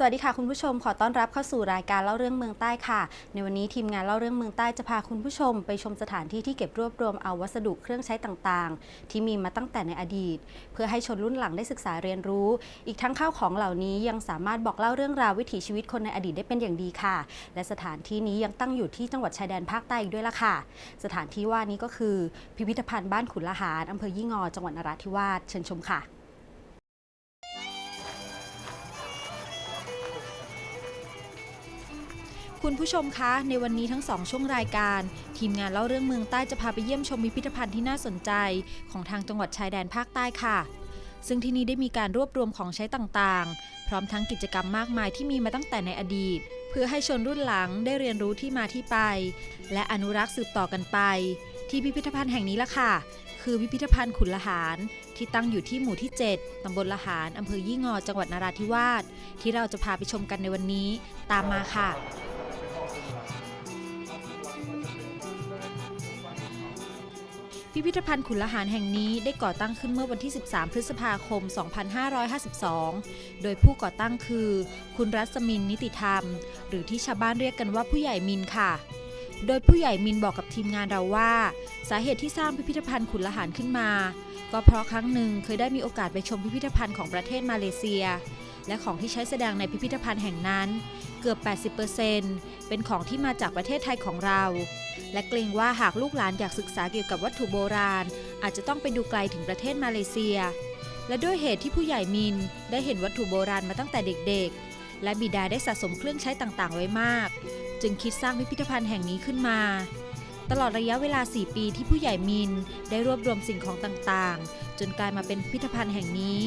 สวัสดีค่ะคุณผู้ชมขอต้อนรับเข้าสู่รายการเล่าเรื่องเมืองใต้ค่ะ ในวันนี้ทีมงานเล่าเรื่องเมืองใต้จะพาคุณผู้ชม ไปชมสถานที่ที่เก็บรวบรวมเอาวัสดุเครื่องใช้ต่างๆ ที่มีมาตั้งแต่ในอดีต เพื่อให้ชนรุ่นหลังได้ศึกษาเรียนรู้ อีกทั้งข้าวของเหล่านี้ยังสามารถบอกเล่าเรื่องราววิถีชีวิตคนในอดีตได้เป็นอย่างดีค่ะ และสถานที่นี้ยังตั้งอยู่ที่จังหวัดชายแดนภาคใต้อีกด้วยล่ะค่ะ สถานที่ว่านี้ก็คือ พิพิธภัณฑ์บ้านขุนละหารอำเภอยี่งอจังหวัดนราธิวาสเชิญชมค่ะ คุณผู้ชมคะ ในวันนี้ทั้งสองช่วงรายการ ทีมงานเล่าเรื่องเมืองใต้จะพาไปเยี่ยมชมพิพิธภัณฑ์ที่น่าสนใจ ของทางจังหวัดชายแดนภาคใต้ค่ะ ซึ่งที่นี่ได้มีการรวบรวมของใช้ต่างๆ พร้อมทั้งกิจกรรมมากมายที่มีมาตั้งแต่ในอดีต เพื่อให้ชนรุ่นหลังได้เรียนรู้ที่มาที่ไป และอนุรักษ์สืบต่อกันไป ที่พิพิธภัณฑ์แห่งนี้ละค่ะ คือพิพิธภัณฑ์ขุนละหาร ที่ตั้งอยู่ที่หมู่ที่ 7 ตำบลละหารอำเภอยี่งอ จังหวัดนราธิวาส ที่เราจะพาไปชมกันในวันนี้ ตามมาค่ะ พิพิธภัณฑ์ขุนละหารแห่งนี้ได้ก่อตั้งขึ้นเมื่อวันที่ 13 พฤษภาคม 2552 โดยผู้ก่อตั้งคือ คุณรัศมินนิติธรรม หรือที่ชาวบ้านเรียกกันว่าผู้ใหญ่มินค่ะ โดยผู้ใหญ่มินบอกกับทีมงานเราว่า สาเหตุที่สร้างพิพิธภัณฑ์ขุนละหารขึ้นมา ก็เพราะครั้งหนึ่งเคยได้มีโอกาสไปชมพิพิธภัณฑ์ของประเทศมาเลเซีย และของที่ใช้แสดงในพิพิธภัณฑ์แห่งนั้น เกือบ 80%เป็นของที่มาจากประเทศไทยของเรา และเกรงว่าหากลูกหลานอยากศึกษาเกี่ยวกับวัตถุโบราณ อาจจะต้องไปดูไกลถึงประเทศมาเลเซีย และด้วยเหตุที่ผู้ใหญ่มินได้เห็นวัตถุโบราณมาตั้งแต่เด็กๆ และบิดาได้สะสมเครื่องใช้ต่างๆ ไว้มาก จึงคิดสร้างพิพิธภัณฑ์แห่งนี้ขึ้นมาตลอดระยะเวลา 4 ปีที่ผู้ใหญ่มินได้รวบรวมสิ่งของต่างๆ จนกลายมาเป็นพิพิธภัณฑ์แห่งนี้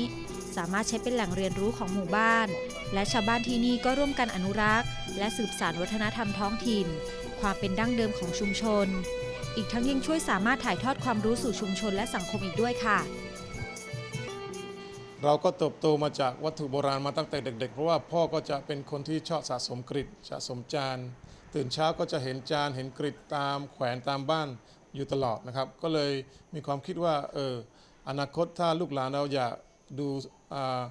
สามารถใช้เป็นแหล่งเรียนรู้ของหมู่บ้าน และชาวบ้านที่นี่ก็ร่วมกันอนุรักษ์ และสืบสานวัฒนธรรมท้องถิ่น ความเป็นดั้งเดิมของชุมชน อีกทั้งยังช่วยสามารถถ่ายทอดความรู้สู่ชุมชนและสังคมอีกด้วยค่ะ เราก็เติบโตมาจากวัตถุโบราณมาตั้งแต่เด็ก ๆ เพราะว่าพ่อก็จะเป็นคนที่ชอบสะสมกริดสะสมจาน ตื่นเช้าก็จะเห็นจานเห็นกริดตามแขวนตามบ้านอยู่ตลอดนะครับ ก็เลยมีความคิดว่าเอออนาคตถ้าลูกหลานเราอยาก ดูอ่า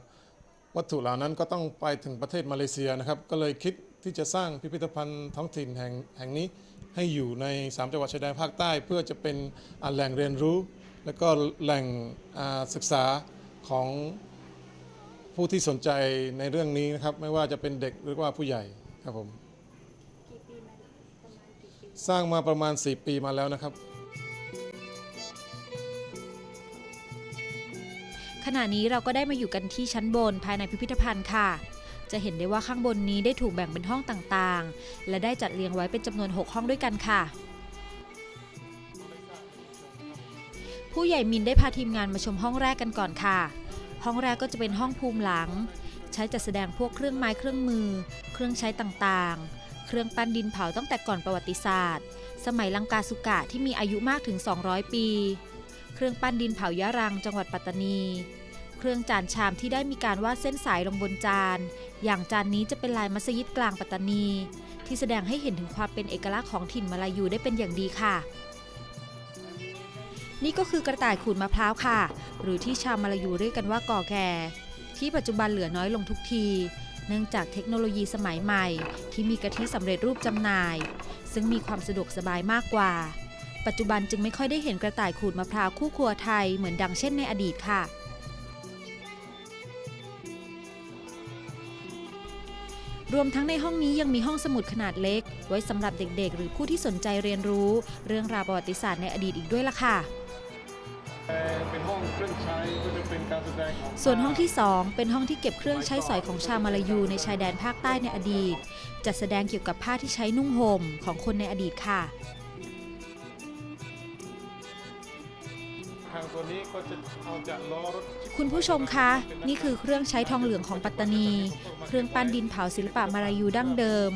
วัตถุเหล่านั้นก็ต้องไปถึงประเทศมาเลเซียนะครับ ก็เลยคิดที่จะสร้างพิพิธภัณฑ์ท้องถิ่นแห่งแห่งนี้ให้อยู่ใน 3 จังหวัดชายแดนภาคใต้ เพื่อจะเป็นอ่าแหล่งเรียนรู้ และก็แหล่งอ่าศึกษาของผู้ที่สนใจในเรื่องนี้นะครับ ไม่ว่าจะเป็นเด็กหรือว่าผู้ใหญ่ครับผมสร้างมาประมาณ 4 ปีมาแล้วนะครับ ขณะนี้เราก็ได้มาอยู่กันที่ชั้นบนภายในพิพิธภัณฑ์ค่ะ จะเห็นได้ว่าข้างบนนี้ได้ถูกแบ่งเป็นห้องต่างๆ และได้จัดเรียงไว้เป็นจำนวน 6 ห้องด้วยกันค่ะ ผู้ใหญ่มินได้พาทีมงานมาชมห้องแรกกันก่อนค่ะ ห้องแรกก็จะเป็นห้องภูมิหลัง ใช้จัดแสดงพวกเครื่องไม้เครื่องมือ เครื่องใช้ต่างๆ เครื่องปั้นดินเผาตั้งแต่ก่อนประวัติศาสตร์ สมัยลังกาสุกะที่มีอายุมากถึง 200 ปี เครื่องปั้นดินเผายะรังจังหวัดปัตตานี เครื่องจานชามที่ได้มีการวาดเส้นสายลงบนจาน อย่างจานนี้จะเป็นลายมัสยิดกลางปัตตานี ที่แสดงให้เห็นถึงความเป็นเอกลักษณ์ของถิ่นมาลายูได้เป็นอย่างดีค่ะ นี่ก็คือกระต่ายขูดมะพร้าวค่ะ หรือที่ชาวมาลายูเรียกกันว่ากอแก่ที่ปัจจุบันเหลือน้อยลงทุกที เนื่องจากเทคโนโลยีสมัยใหม่ ที่มีกะทิสำเร็จรูปจำหน่าย ซึ่งมีความสะดวกสบายมากกว่า ปัจจุบันจึงไม่ค่อยได้เห็นกระต่ายขูดมะพร้าวคู่ครัวไทยเหมือนดังเช่นในอดีตค่ะ รวมทั้งในห้องนี้ยังมีห้องสมุดขนาดเล็ก ไว้สำหรับเด็กๆ หรือผู้ที่สนใจเรียนรู้ เรื่องราวประวัติศาสตร์ในอดีตอีกด้วยล่ะค่ะ เป็นห้องเครื่องใช้ก็จะเป็นการแสดงของส่วนห้องที่ 2 เป็นห้องที่เก็บเครื่องใช้สอยของชาวมาลายูในชายแดนภาคใต้ในอดีต จัดแสดงเกี่ยวกับผ้าที่ใช้นุ่งห่มของคนในอดีตค่ะ คุณผู้ชมคะ นี่คือเครื่องใช้ทองเหลืองของปัตตานี เครื่องปั้นดินเผาศิลปะมาลายูดั้งเดิม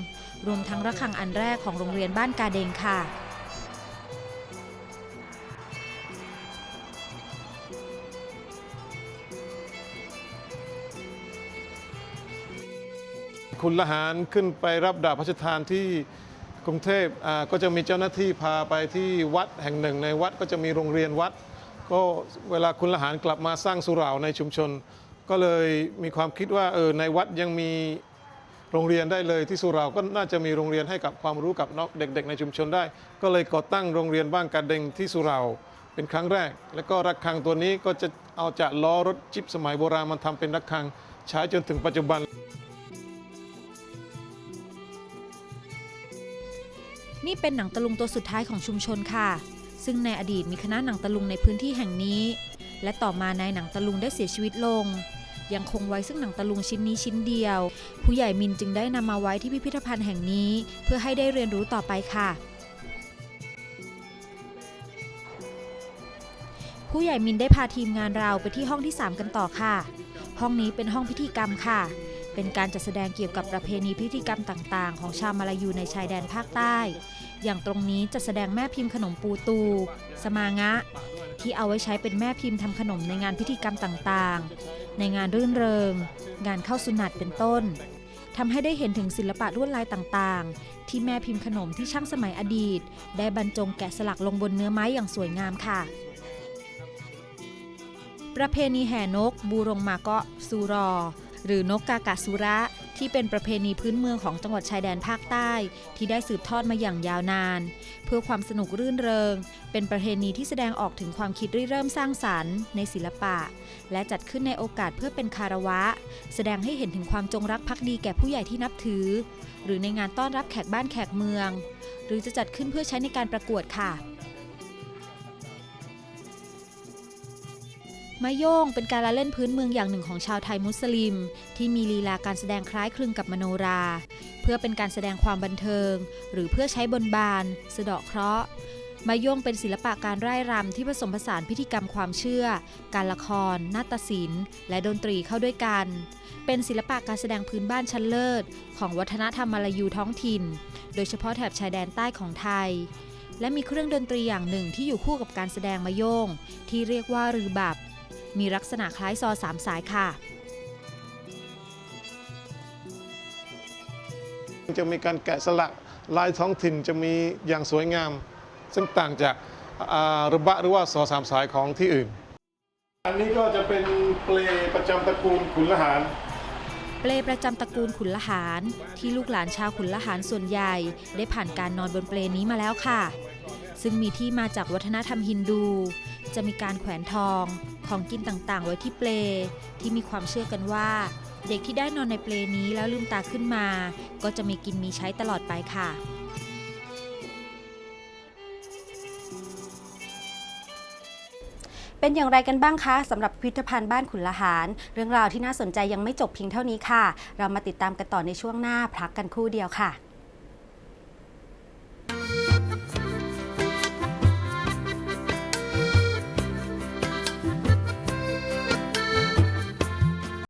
รวมทั้งระฆังอันแรกของโรงเรียนบ้านกาเดงค่ะคุณละหารขึ้นไปรับดาบพระราชทานที่กรุงเทพอ่าก็จะมีเจ้าหน้าที่พาไปที่วัดแห่งหนึ่งในวัดก็จะมีโรงเรียนวัด ก็เวลาคุณละหารกลับมาสร้างสุเหร่าในชุมชน ก็เลยมีความคิดว่าเออในวัดยังมีโรงเรียนได้เลยที่สุเหร่าก็น่าจะมีโรงเรียนให้กับความรู้กับนองเด็ก ๆ ในชุมชนได้ ก็เลยก่อตั้งโรงเรียนบ้านกาเดงที่สุเหร่าเป็นครั้งแรก แล้วก็ระฆังตัวนี้ก็จะเอาจากล้อรถจิบสมัยโบราณมันทำเป็นระฆังใช้จนถึงปัจจุบัน นี่เป็นหนังตะลุงตัวสุดท้ายของชุมชนค่ะ ซึ่งในอดีตมีคณะหนังตะลุงในพื้นที่แห่งนี้ และต่อมานายหนังตะลุงได้เสียชีวิตลง ยังคงไว้ซึ่งหนังตะลุงชิ้นนี้ชิ้นเดียว ผู้ใหญ่มินจึงได้นำมาไว้ที่พิพิธภัณฑ์แห่งนี้ เพื่อให้ได้เรียนรู้ต่อไปค่ะผู้ใหญ่มินได้พาทีมงานเราไปที่ห้องที่ 3 กันต่อค่ะ ห้องนี้เป็นห้องพิธีกรรมค่ะ เป็นการจัดแสดงเกี่ยวกับประเพณีพิธีกรรมต่างๆ ของชาวมาลายูในชายแดนภาคใต้ อย่างตรงนี้จะแสดงแม่พิมพ์ขนมปูตู สมางะ ที่เอาไว้ใช้เป็นแม่พิมพ์ทำขนมในงานพิธีกรรมต่างๆ ในงานรื่นเริง งานเข้าสุนัตเป็นต้นทำให้ได้เห็นถึงศิลปะลวดลายต่างๆ ที่แม่พิมพ์ขนมที่ช่างสมัยอดีต ได้บรรจงแกะสลักลงบนเนื้อไม้อย่างสวยงามค่ะ ประเพณีแห่นก บูรงมาเกาะซูรอ หรือนกกากะสุระ ที่เป็นประเพณีพื้นเมืองของจังหวัดชายแดนภาคใต้ ที่ได้สืบทอดมาอย่างยาวนาน เพื่อความสนุกรื่นเริง เป็นประเพณีที่แสดงออกถึงความคิดริเริ่มสร้างสรรค์ในศิลปะ และจัดขึ้นในโอกาสเพื่อเป็นคารวะ แสดงให้เห็นถึงความจงรักภักดีแก่ผู้ใหญ่ที่นับถือ หรือในงานต้อนรับแขกบ้านแขกเมือง หรือจะจัดขึ้นเพื่อใช้ในการประกวดค่ะ มะโยงเป็นการละเล่นพื้นเมืองอย่างหนึ่งของชาวไทยมุสลิม ที่มีลีลาการแสดงคล้ายคลึงกับมโนรา เพื่อเป็นการแสดงความบันเทิง หรือเพื่อใช้บนบานสะเดาะเคราะห์มะโยงเป็นศิลปะการร่ายรำที่ผสมผสานพิธีกรรมความเชื่อ การละคร นาฏศิลป์ และดนตรีเข้าด้วยกัน เป็นศิลปะการแสดงพื้นบ้านชั้นเลิศ ของวัฒนธรรมมาลายูท้องถิ่น โดยเฉพาะแถบชายแดนใต้ของไทย และมีเครื่องดนตรีอย่างหนึ่งที่อยู่คู่กับการแสดงมะโยงที่เรียกว่ารือบับ มีลักษณะคล้ายซอสามสายค่ะ จะมีการแกะสลักลายท้องถิ่นจะมีอย่างสวยงาม ซึ่งต่างจากอ่าระบะหรือว่าสอสามสายของที่อื่น อันนี้ก็จะเป็นเปลประจำตระกูลขุนละหารเปลประจำตระกูลขุนละหารที่ลูกหลานชาวขุนละหารส่วนใหญ่ ได้ผ่านการนอนบนเปลนี้มาแล้วค่ะ ซึ่งมีที่มาจากวัฒนธรรมฮินดู จะมีการแขวนทองของกินต่างๆ ไว้ที่เปลที่มีความเชื่อกันว่า เด็กที่ได้นอนในเปลนี้แล้วลืมตาขึ้นมา ก็จะมีกินมีใช้ตลอดไปค่ะเป็นอย่างไรกันบ้างคะสำหรับพิพิธภัณฑ์บ้านขุนละหาร เรื่องราวที่น่าสนใจยังไม่จบเพียงเท่านี้ค่ะ เรามาติดตามกันต่อในช่วงหน้าพักกันครู่เดียวค่ะ